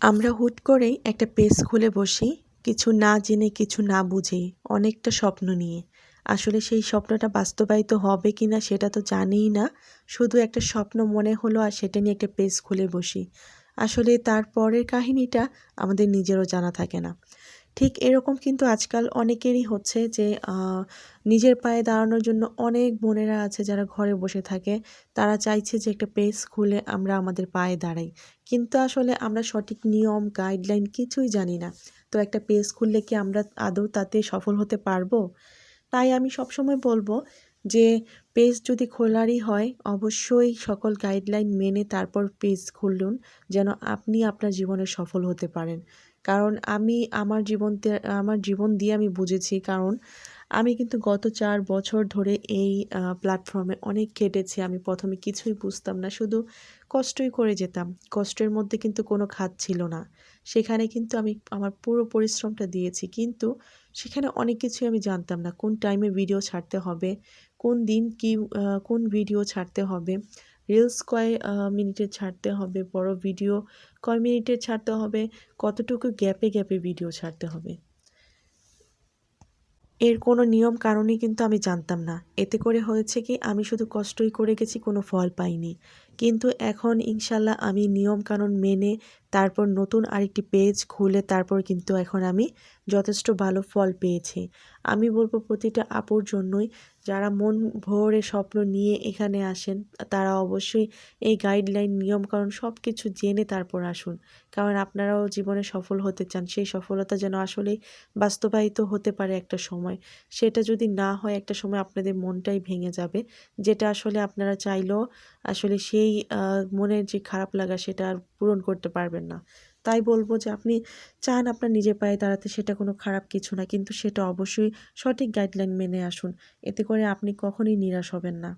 আমরা হুট করেই একটা পেজ খুলে বসি, কিছু না জেনে, কিছু না বুঝে, অনেকটা স্বপ্ন নিয়ে। আসলে সেই স্বপ্নটা বাস্তবায়িত হবে কি না সেটা তো জানেই না, শুধু একটা স্বপ্ন মনে হলো আর সেটা নিয়ে একটা পেজ খুলে বসি। আসলে তারপরের কাহিনীটা আমাদের নিজেরও জানা থাকে না। ঠিক এরকম কিন্তু আজকাল অনেকেরই হচ্ছে যে নিজের পায়ে দাঁড়ানোর জন্য অনেক বোনেরা আছে যারা ঘরে বসে থাকে। তারা চাইছে যে একটা পেজ খুলে আমরা আমাদের পায়ে দাঁড়াই। কিন্তু আসলে আমরা সঠিক নিয়ম, গাইডলাইন কিছুই জানি না। তো একটা পেজ খুললে কি আমরা আদৌ তাতে সফল হতে পারব? তাই আমি সবসময় বলব যে পেজ যদি খোলারই হয়, অবশ্যই সকল গাইডলাইন মেনে তারপর পেজ খুলুন, যেন আপনি আপনার জীবনে সফল হতে পারেন। কারণ আমি আমার জীবন আমার জীবন দিয়ে আমি বুঝেছি, কারণ আমি কিন্তু গত চার বছর ধরে এই প্ল্যাটফর্মে অনেক কেটেছি আমি প্রথমে কিছুই বুঝতাম না, শুধু কষ্টই করে যেতাম। কষ্টের মধ্যে কিন্তু কোনো খাত ছিল না। সেখানে কিন্তু আমি আমার পুরো পরিশ্রমটা দিয়েছি। কিন্তু সেখানে অনেক কিছুই আমি জানতাম না। কোন টাইমে ভিডিও ছাড়তে হবে, কোন দিন কি কোন ভিডিও ছাড়তে হবে রিলস কয় মিনিটে ছাড়তে হবে, বড় ভিডিও কয় মিনিটে ছাড়তে হবে, কতটুকু গ্যাপে গ্যাপে ভিডিও ছাড়তে হবে। এর কোনো নিয়ম কারণই কিন্তু আমি জানতাম না। এতে করে হয়েছে কি, আমি শুধু কষ্টই করে গেছি, কোনো ফল পাইনি। কিন্তু এখন ইনশাল্লাহ আমি নিয়ম কানুন মেনে তারপর নতুন আরেকটি পেজ খুলে তারপর কিন্তু এখন আমি যথেষ্ট ভালো ফল পেয়েছি। আমি বলব প্রতিটা আপুর জন্যই, যারা মন ভরে স্বপ্ন নিয়ে এখানে আসেন, তারা অবশ্যই এই গাইডলাইন নিয়মকানুন সব কিছু জেনে তারপর আসুন। কারণ আপনারাও জীবনে সফল হতে চান, সেই সফলতা যেন আসলেই বাস্তবায়িত হতে পারে একটা সময়। সেটা যদি না হয়, একটা সময় আপনাদের মনটাই ভেঙে যাবে। যেটা আসলে আপনারা চাইলেও আসলে সেই মনের যে খারাপ লাগা সেটা আর পূরণ করতে পারবেন না। তাই বলব যে আপনি চান আপনার নিজের পায়ে দাঁড়াতে সেটা কোনো খারাপ কিছু না, কিন্তু সেটা অবশ্যই সঠিক গাইডলাইন মেনে আসুন। এতে করে আপনি কখনই নিরাশ হবেন না।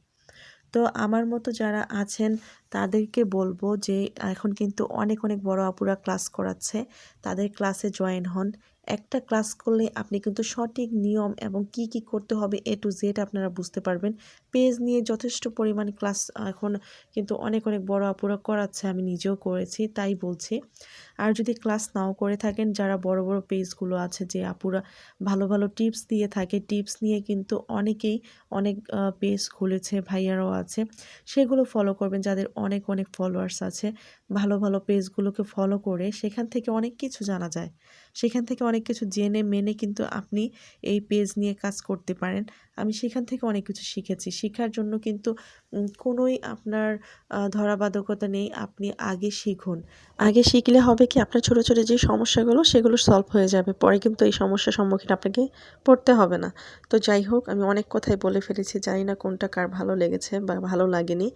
তো আমার মতো যারা আছেন, তাদেরকে বলব যে, এখন কিন্তু অনেক অনেক বড় আপুরা ক্লাস করাচ্ছে। তাদের ক্লাসে জয়েন হন। একটা ক্লাস করলে আপনি কিন্তু সঠিক নিয়ম এবং কি কি করতে হবে এ টু জেড আপনারা বুঝতে পারবেন। পেজ নিয়ে যথেষ্ট পরিমাণ ক্লাস এখন কিন্তু অনেক অনেক বড় আপুরা করাচ্ছে, আমি নিজেও করেছি, তাই বলছি। আর যদি ক্লাস নাও করে থাকেন, যারা বড় বড় পেজগুলো আছে যে আপুরা ভালো ভালো টিপস দিয়ে থাকে, টিপস নিয়ে কিন্তু অনেকেই অনেক পেজ খুলেছে, ভাইয়ারাও আছে, সেগুলো ফলো করবেন, যাদের অনেক অনেক ফলোয়ার্স আছে। ভালো ভালো পেজগুলোকে ফলো করে সেখান থেকে অনেক কিছু জানা যায়। সেখান থেকে অনেক কিছু জেনে, মেনে কিন্তু আপনি এই পেজ নিয়ে কাজ করতে পারেন। আমি সেখান থেকে অনেক কিছু শিখেছি। শেখার জন্য কিন্তু কোনোই আপনার ধরাবাধকতা নেই। আপনি আগে শিখুন। আগে শিখলে হবে কি, আপনার ছোটো ছোটো যে সমস্যাগুলো, সেগুলো সলভ হয়ে যাবে। পরে কিন্তু এই সমস্যার সম্মুখীন আপনাকে পড়তে হবে না। তো যাই হোক, আমি অনেক কথাই বলে ফেলেছি। জানি না কোনটা কার ভালো লেগেছে বা ভালো লাগেনি।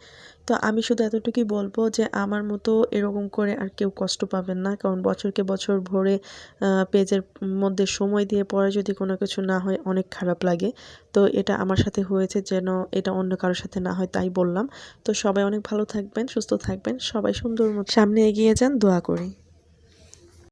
তো আমি শুধু এতটুকুই বলব যে, আমার মতো এরকম করে আর কেউ কষ্ট পাবেন না। কারণ বছরকে বছর ভরে পেজের মধ্যে সময় দিয়ে পরে যদি কোনো কিছু না হয় অনেক খারাপ লাগে। তো এটা আমার সাথে হয়েছে যেন এটা অন্য কারোর সাথে না হয় তাই বললাম। তো সবাই অনেক ভালো থাকবেন, সুস্থ থাকবেন, সবাই সুন্দর সামনে এগিয়ে যান, দোয়া করি।